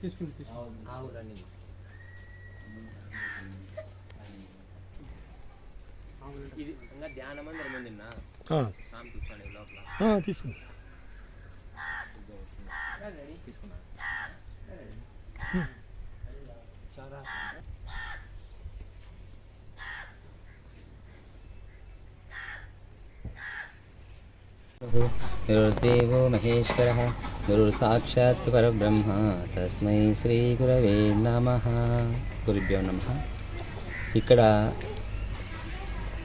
తీసుకుంది తీసుకుంది ఆవులని ఇది గురుసాక్షాత్ పరబ్రహ్మ తస్మై శ్రీ గురవే నమ గురుభ్యో నమ ఇక్కడ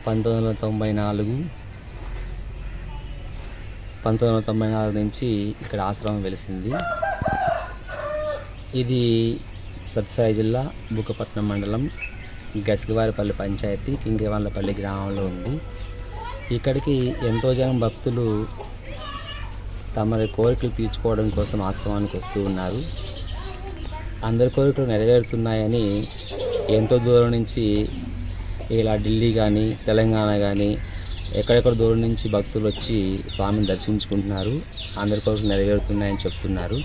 పంతొమ్మిది వందల తొంభై నాలుగు పంతొమ్మిది వందల తొంభై నాలుగు నుంచి ఇక్కడ ఆశ్రమం వెలిసింది. ఇది సత్సాయి జిల్లా బుక్కపట్నం మండలం గసివారిపల్లి పంచాయతీ కింగవాళ్ళపల్లి గ్రామంలో ఉంది. ఇక్కడికి ఎంతో జనం భక్తులు తమ కోరికలు తీర్చుకోవడం కోసం ఆశ్రమానికి వస్తూ ఉన్నారు. అందరి కోరికలు నెరవేరుతున్నాయని ఎంతో దూరం నుంచి ఇలా ఢిల్లీ కానీ తెలంగాణ కానీ ఎక్కడెక్కడ దూరం నుంచి భక్తులు వచ్చి స్వామిని దర్శించుకుంటున్నారు. అందరి కోరికలు నెరవేరుతున్నాయని చెప్తున్నారు.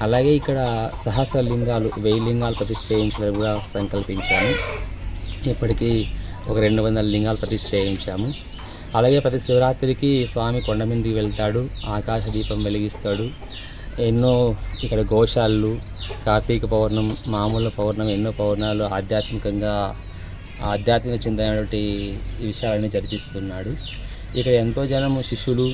అలాగే ఇక్కడ సహస్ర లింగాలు వెయ్యి లింగాలు ప్రతిష్ఠ కూడా సంకల్పించాము. ఇప్పటికీ ఒక రెండు వందల లింగాలు ప్రతిష్ఠ చేయించాము అలాగే ప్రతి శివరాత్రికి స్వామి కొండ మీదకి వెళ్తాడు ఆకాశ దీపం వెలిగిస్తాడు. ఎన్నో ఇక్కడ గోశాలు కార్తీక పౌర్ణం మామూలు పౌర్ణం ఎన్నో పౌర్ణాలు ఆధ్యాత్మికంగా ఆధ్యాత్మిక చెందినటువంటి విషయాలన్నీ జరిపిస్తున్నాడు. ఇక్కడ ఎంతో జనము శిష్యులు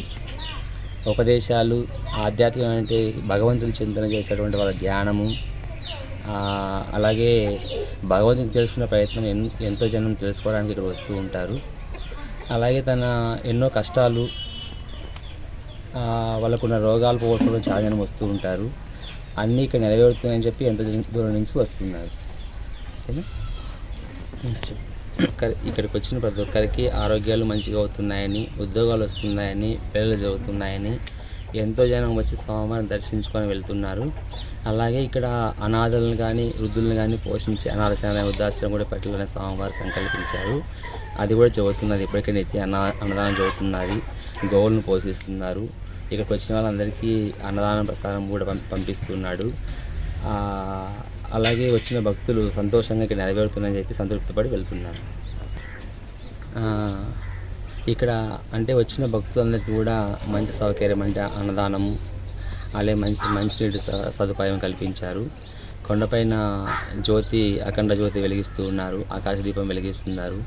ఉపదేశాలు ఆధ్యాత్మికమైన భగవంతుని చింతన చేసేటువంటి వాళ్ళ ధ్యానము అలాగే భగవంతుని తెలుసుకునే ప్రయత్నం ఎన్ ఎంతో జనం తెలుసుకోవడానికి ఇక్కడ వస్తూ ఉంటారు. అలాగే తన ఎన్నో కష్టాలు వాళ్ళకున్న రోగాలు పోగొట్టుకోవడం చాలా జనం వస్తూ ఉంటారు. అన్నీ ఇక్కడ నెరవేరుతున్నాయని చెప్పి ఎంతో దూరం నుంచి వస్తున్నారు. ఇక్కడికి వచ్చిన ప్రతి ఒక్కరికి ఆరోగ్యాలు మంచిగా అవుతున్నాయని ఉద్యోగాలు వస్తున్నాయని పిల్లలు జరుగుతున్నాయని ఎంతో జనం వచ్చి స్వామివారిని దర్శించుకొని వెళ్తున్నారు. అలాగే ఇక్కడ అనాథలను కానీ వృద్ధులను కానీ పోషించి అనాథశాల వృద్ధాశ్రమం కూడా పెట్టాలని స్వామివారు సంకల్పించారు. అది కూడా చదువుతున్నది ఎప్పటికైనా ఎత్తి అన్న అన్నదానం చదువుతున్నది గోవులను పోషిస్తున్నారు. ఇక్కడికి వచ్చిన వాళ్ళందరికీ అన్నదానం ప్రసారం కూడా పంపి పంపిస్తున్నాడు. అలాగే వచ్చిన భక్తులు సంతోషంగా ఇక్కడ నెరవేరుతుందని చెప్పి సంతృప్తిపడి వెళ్తున్నారు. ఇక్కడ అంటే వచ్చిన భక్తులందరికీ కూడా మంచి సౌకర్యం అంటే అన్నదానము అలాగే మంచి మంచినీటి స- సదుపాయం కల్పించారు. కొండపైన జ్యోతి అఖండ జ్యోతి వెలిగిస్తూ ఉన్నారు. ఆకాశ దీపం వెలిగిస్తున్నారు.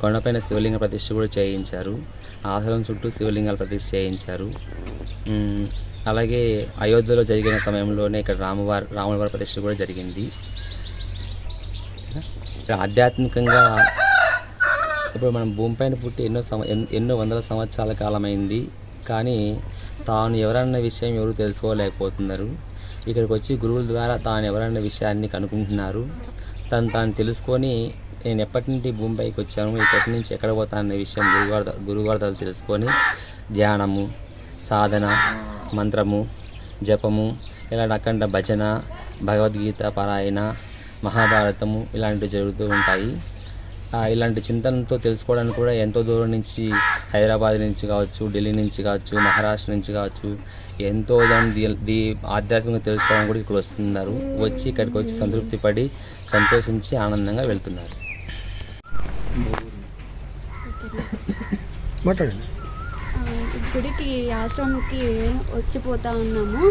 కొండపైన శివలింగ ప్రతిష్ఠ కూడా చేయించారు. ఆసనం చుట్టూ శివలింగాల ప్రతిష్ఠ చేయించారు. అలాగే అయోధ్యలో జరిగిన సమయంలోనే ఇక్కడ రామవారి రాముల వారి ప్రతిష్ఠ కూడా జరిగింది. ఇక్కడ ఆధ్యాత్మికంగా ఇప్పుడు మనం భూమిపైన పుట్టి ఎన్నో సంవ ఎన్- ఎన్నో వందల సంవత్సరాల కాలమైంది. కానీ తాను ఎవరన్న విషయం ఎవరు తెలుసుకోలేకపోతున్నారు. ఇక్కడికి వచ్చి గురువుల ద్వారా తాను ఎవరన్న విషయాన్ని కనుక్కుంటున్నారు తను తాను తెలుసుకొని నేను ఎప్పటి నుండి భూమిపైకి వచ్చాను ఇప్పటి నుంచి ఎక్కడ పోతాను విషయం గురుగారు గురుగారు తెలుసుకొని ధ్యానము సాధన మంత్రము జపము ఇలాంటి అఖండ భజన భగవద్గీత పారాయణ మహాభారతము ఇలాంటివి జరుగుతూ ఉంటాయి. ఇలాంటి చింతనతో తెలుసుకోవడానికి కూడా ఎంతో దూరం నుంచి హైదరాబాద్ నుంచి కావచ్చు ఢిల్లీ నుంచి కావచ్చు మహారాష్ట్ర నుంచి కావచ్చు ఎంతో జనం దీ దీ ఆధ్యాత్మికంగా తెలుసుకోవడానికి కూడా ఇక్కడ వస్తున్నారు. వచ్చి ఇక్కడికి వచ్చి సంతృప్తి పడి సంతోషించి ఆనందంగా వెళ్తున్నారు. గుడికి ఆశ్రమంకి వచ్చిపోతా ఉన్నాము.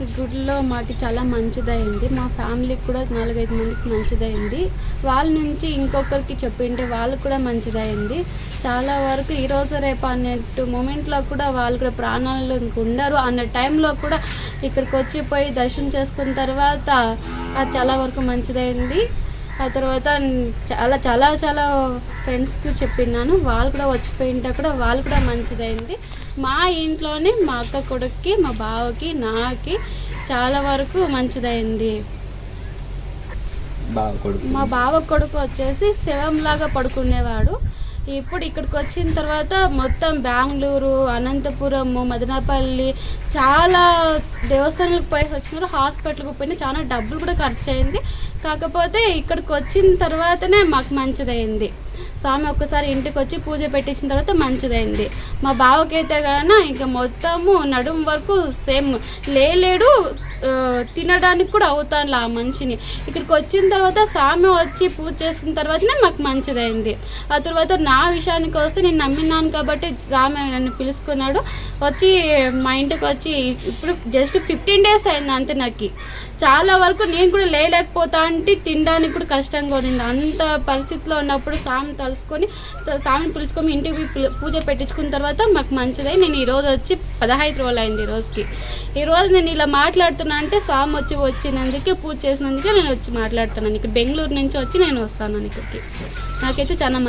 మాకు గుడిలో మాకు చాలా మంచిదైంది. మా ఫ్యామిలీకి కూడా నాలుగైదు మందికి మంచిదైంది. వాళ్ళ నుంచి ఇంకొకరికి చెప్పింటే వాళ్ళు కూడా మంచిదైంది. చాలా వరకు ఈరోజు రేపు అన్నట్టు మూమెంట్లో కూడా వాళ్ళు కూడా ప్రాణాలు ఇంక ఉండరు. అన్న టైంలో కూడా ఇక్కడికి వచ్చి పోయి దర్శనం చేసుకున్న తర్వాత అది చాలా వరకు మంచిదైంది. ఆ తర్వాత చాలా చాలా చాలా ఫ్రెండ్స్కి చెప్పినాను వాళ్ళు కూడా వచ్చిపోయింటే కూడా వాళ్ళు కూడా మంచిదైంది. మా ఇంట్లోనే మా అక్క కొడుక్కి మా బావకి నాకి చాలా వరకు మంచిదైంది. మా బావ కొడుకు వచ్చేసి శవంలాగా పడుకునేవాడు. ఇప్పుడు ఇక్కడికి వచ్చిన తర్వాత మొత్తం బెంగళూరు అనంతపురము మదనపల్లి చాలా దేవస్థానాలకు పోయి వచ్చినారు. హాస్పిటల్కి పోయినా చాలా డబ్బులు కూడా ఖర్చు అయింది. కాకపోతే ఇక్కడికి వచ్చిన తర్వాతనే మాకు మంచిదైంది. స్వామి ఒక్కసారి ఇంటికి వచ్చి పూజ పెట్టించిన తర్వాత మంచిదైంది. మా బావకైతే కన్నా ఇంకా మొత్తము నడుము వరకు సేమ్ లేలేడు తినడానికి కూడా అవుతాను ఆ మనిషిని. ఇక్కడికి వచ్చిన తర్వాత స్వామి వచ్చి పూజ చేసిన తర్వాతనే మాకు మంచిదైంది. ఆ తర్వాత నా విషయానికి వస్తే నేను నమ్మినాను కాబట్టి స్వామి నన్ను పిలుచుకున్నాడు వచ్చి మా ఇంటికి వచ్చి ఇప్పుడు జస్ట్ ఫిఫ్టీన్ డేస్ అయింది అంతే నాకు. చాలా వరకు నేను కూడా లేలేకపోతా అంటే తినడానికి కూడా కష్టంగా ఉండింది. అంత పరిస్థితిలో ఉన్నప్పుడు స్వామి తలుసుకొని స్వామిని పిలుచుకొని ఇంటికి పూజ పెట్టించుకున్న తర్వాత మాకు మంచిదై నేను ఈరోజు వచ్చి పదహైదు రోజులు అయింది ఈ రోజుకి. ఈరోజు నేను ఇలా మాట్లాడుతున్నాను మాట్లాడుతున్నా అంటే స్వామి వచ్చి వచ్చినందుకే పూజ చేసినందుకే నేను వచ్చి మాట్లాడుతున్నాను. ఇక్కడ బెంగళూరు నుంచి వచ్చి నేను వస్తాను ఇక్కడికి నాకైతే చాలా మంచి